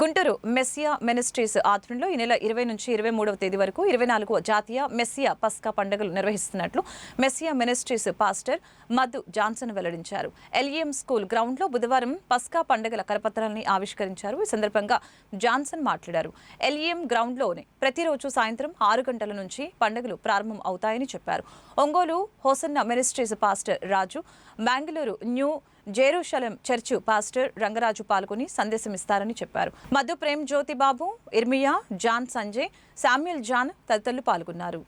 Guntur Messiah ministries ఆధ్వర్యంలో ఈ నెల ఇరవై నుంచి ఇరవై మూడవ తేదీ వరకు ఇరవై నాలుగు జాతీయ మెస్సియా పస్కా పండుగలు నిర్వహిస్తున్నట్లు Messiah Ministries pastor Madhu Johnson వెల్లడించారు. ఎల్ఈఎం స్కూల్ గ్రౌండ్లో బుధవారం పస్కా పండుగల కరపత్రాలని ఆవిష్కరించారు. ఈ సందర్భంగా జాన్సన్ మాట్లాడారు. ఎల్ఈఎం గ్రౌండ్లోనే ప్రతిరోజు సాయంత్రం ఆరు గంటల నుంచి పండుగలు ప్రారంభం అవుతాయని చెప్పారు. Ongole Hosanna ministries pastor Raju Bengaluru new Jerusalem church pastor Rangaraju పాల్గొని సందేశం ఇస్తారని చెప్పారు. మధు ప్రేమ్ జ్యోతి బాబు ఇర్మియా జాన్ సంజయ్ శామ్యుల్ జాన్ తదితరులు పాల్గొన్నారు.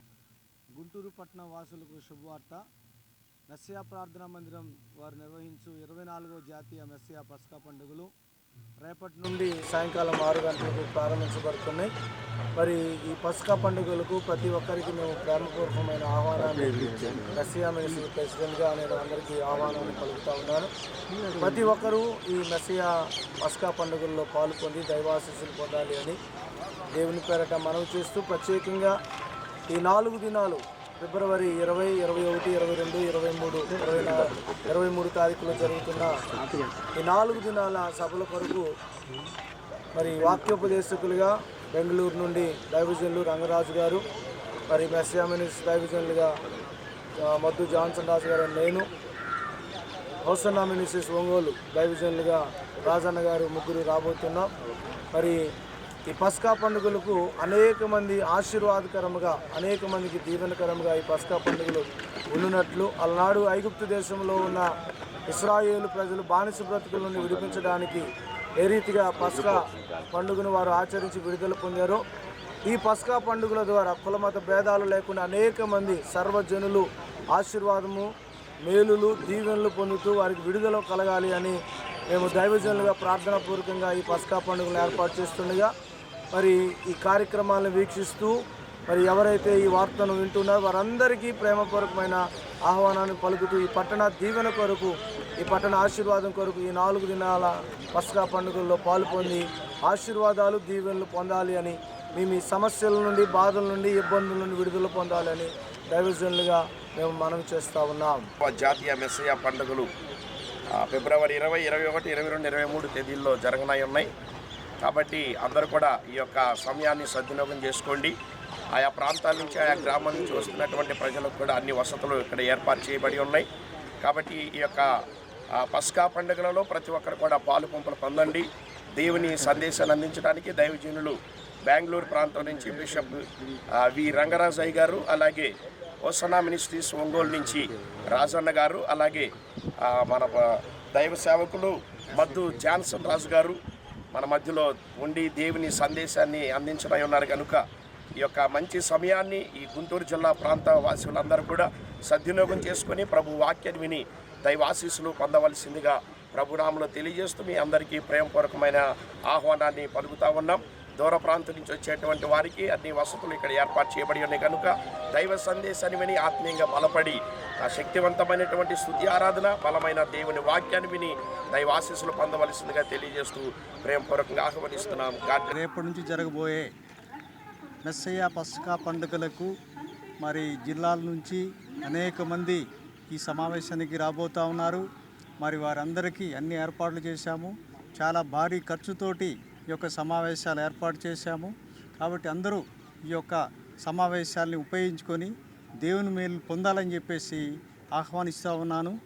గుంటూరు పట్టణ వాసులకు శుభవార్త. మెస్సియా ప్రార్థనా మందిరం వారు నిర్వహించు ఇరవై నాలుగో జాతీయ మెస్సియా పస్కా పండుగలు రేపటి నుండి సాయంకాలం ఆరు గంటలకు ప్రారంభించబడుతున్నాయి. మరి ఈ పస్కా పండుగలకు ప్రతి ఒక్కరికి మేము ప్రేమపూర్వకమైన ఆహ్వానాన్ని మెస్సియా మినిస్ట్రీ ప్రెసిడెంట్గా నేను అందరికీ ఆహ్వానాన్ని పలుకుతా ఉన్నాను. ప్రతి ఒక్కరూ ఈ మెస్సియా పస్కా పండుగల్లో పాల్గొని దైవాశీస్సులు పొందాలి అని దేవుని పేరట మనవి చేస్తూ ప్రత్యేకంగా ఈ నాలుగు దినాలు ఫిబ్రవరి ఇరవై ఇరవై ఒకటి ఇరవై రెండు ఇరవై మూడు ఇరవై ఇరవై మూడు తారీఖులో జరుగుతున్న ఈ నాలుగు దినాల సభల కొరకు మరి వాక్యోపదేశకులుగా బెంగళూరు నుండి డైవిజన్లు రంగరాజు గారు మరి మెస్సామినిస్ డైవిజన్లుగా మద్దు జాన్సన్ రాజు గారు నేను. హోసన్నా మినిస్ట్రీస్ ఒంగోలు డైవిజన్లుగా రాజన్న గారు ముగ్గురు రాబోతున్నాం. మరి ఈ పస్కా పండుగలకు అనేక మంది ఆశీర్వాదకరముగా అనేక మందికి దీవెనకరముగా ఈ పస్కా పండుగలు ఉండునట్లు అలనాడు ఐగుప్తు దేశంలో ఉన్న ఇస్రాయేలు ప్రజలు బానిస బ్రతుకుల నుండి విడిపించడానికి ఏ రీతిగా పస్కా పండుగను వారు ఆచరించి విడుదల పొందారో ఈ పస్కా పండుగల ద్వారా కులమత భేదాలు లేకుండా అనేక మంది సర్వజనులు ఆశీర్వాదము మేలులు దీవెనలు పొందుతూ వారికి విడుదల కలగాలి అని మేము దైవజనులుగా ప్రార్థనాపూర్వకంగా ఈ పస్కా పండుగను ఏర్పాటు చేస్తుండగా మరి ఈ కార్యక్రమాలను వీక్షిస్తూ మరి ఎవరైతే ఈ వార్తను వింటున్నారో వారందరికీ ప్రేమపూర్వకమైన ఆహ్వానాన్ని పలుకుతూ ఈ పట్టణ దీవెన కొరకు ఈ పట్టణ ఆశీర్వాదం కొరకు ఈ నాలుగు దినాల పస్కా పండుగల్లో పాలు పొంది ఆశీర్వాదాలు దీవెనలు పొందాలి అని మేము ఈ సమస్యల నుండి బాధల నుండి ఇబ్బందుల నుండి విడుదల పొందాలని డైవిజన్లుగా మేము మనవి చేస్తూ ఉన్నాం. జాతీయ మెస్సయ పండుగలు ఫిబ్రవరి ఇరవై ఇరవై ఒకటి ఇరవై రెండు ఇరవై మూడు తేదీల్లో జరగనై ఉన్నాయి. కాబట్టి అందరూ కూడా ఈ యొక్క సమయాన్ని సద్వినియోగం చేసుకోండి. ఆయా ప్రాంతాల నుంచి ఆయా గ్రామాల నుంచి వస్తున్నటువంటి ప్రజలకు కూడా అన్ని వసతులు ఇక్కడ ఏర్పాటు చేయబడి ఉన్నాయి. కాబట్టి ఈ యొక్క ఆ, పస్కా పండుగలలో ప్రతి ఒక్కరు కూడా పాలు పంపులు పొందండి. దేవుని సందేశాన్ని అందించడానికి దైవజనులు బెంగళూరు ప్రాంతం నుంచి బిషప్ వి రంగరాజయ్య గారు అలాగే ఓసనా మినిస్ట్రీస్ ఒంగోలు నుంచి రాజన్న గారు అలాగే మన దైవ సేవకులు మద్దు జాన్సన్ రాజు గారు మన మధ్యలో ఉండి దేవుని సందేశాన్ని అందించడై ఉన్నారు కనుక ఈ యొక్క మంచి సమయాన్ని ఈ గుంటూరు జిల్లా ప్రాంత వాసులందరూ కూడా సద్వినియోగం చేసుకొని ప్రభు వాక్యాన్ని విని దైవాశీస్సులు పొందవలసిందిగా ప్రభునామలో తెలియజేస్తూ మీ అందరికీ ప్రేమపూర్వకమైన ఆహ్వానాన్ని పలుకుతా ఉన్నాం. దూర ప్రాంతం నుంచి వచ్చేటువంటి వారికి అన్ని వసతులు ఇక్కడ ఏర్పాటు చేయబడి ఉన్నాయి. కనుక దైవ సందేశాన్ని విని ఆత్మీయంగా బలపడి ఆ శక్తివంతమైనటువంటి స్థుతి ఆరాధన బలమైన దేవుని వాక్యాన్ని విని దైవ ఆశీస్సులు పొందవలసిందిగా తెలియజేస్తూ ప్రేమపూర్వకంగా ఆహ్వానిస్తున్నాం. రేపటి నుంచి జరగబోయే మెస్సయ్య పస్కా పండుగలకు మరి జిల్లాల నుంచి అనేక మంది ఈ సమావేశానికి రాబోతూ ఉన్నారు. మరి వారందరికీ అన్ని ఏర్పాట్లు చేశాము. చాలా భారీ ఖర్చుతోటి ఈ యొక్క సమావేశాలు ఏర్పాటు చేశాము. కాబట్టి అందరూ ఈ యొక్క సమావేశాల్ని ఉపయోగించుకొని దేవుని మేలు పొందాలని చెప్పేసి ఆహ్వానిస్తూ ఉన్నాను.